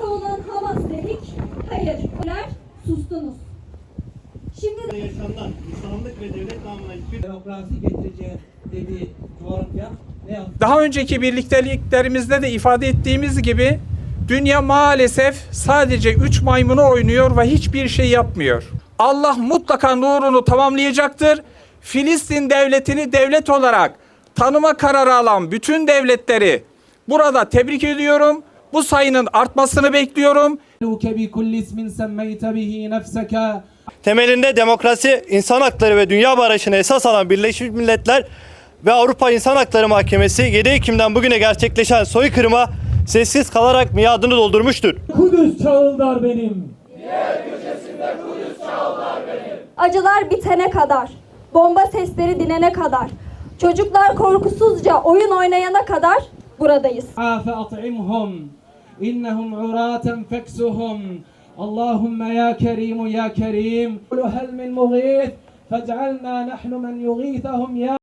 savunan Hamas dedik. Hayır. Sustunuz. Şimdi yaşamdan insanlık ve devlet namına hiçbir demokrasi getireceği dediği coğrafya ne yaptı? Daha önceki birlikteliklerimizde de ifade ettiğimiz gibi dünya maalesef sadece üç maymunu oynuyor ve hiçbir şey yapmıyor. Allah mutlaka nurunu tamamlayacaktır. Filistin devletini devlet olarak tanıma kararı alan bütün devletleri burada tebrik ediyorum. Bu sayının artmasını bekliyorum. Temelinde demokrasi, insan hakları ve dünya barışını esas alan Birleşmiş Milletler ve Avrupa İnsan Hakları Mahkemesi 7 Ekim'den bugüne gerçekleşen soykırıma sessiz kalarak miadını doldurmuştur. Kudüs çağıldar benim. Acılar bitene kadar, bomba sesleri dinene kadar, çocuklar korkusuzca oyun oynayana kadar buradayız. فأطعمهم. إنهم عراة فاكسهم. اللهم يا كريم يا كريم. قل هل من مغيث؟ فاجعلنا نحن من يغيثهم يا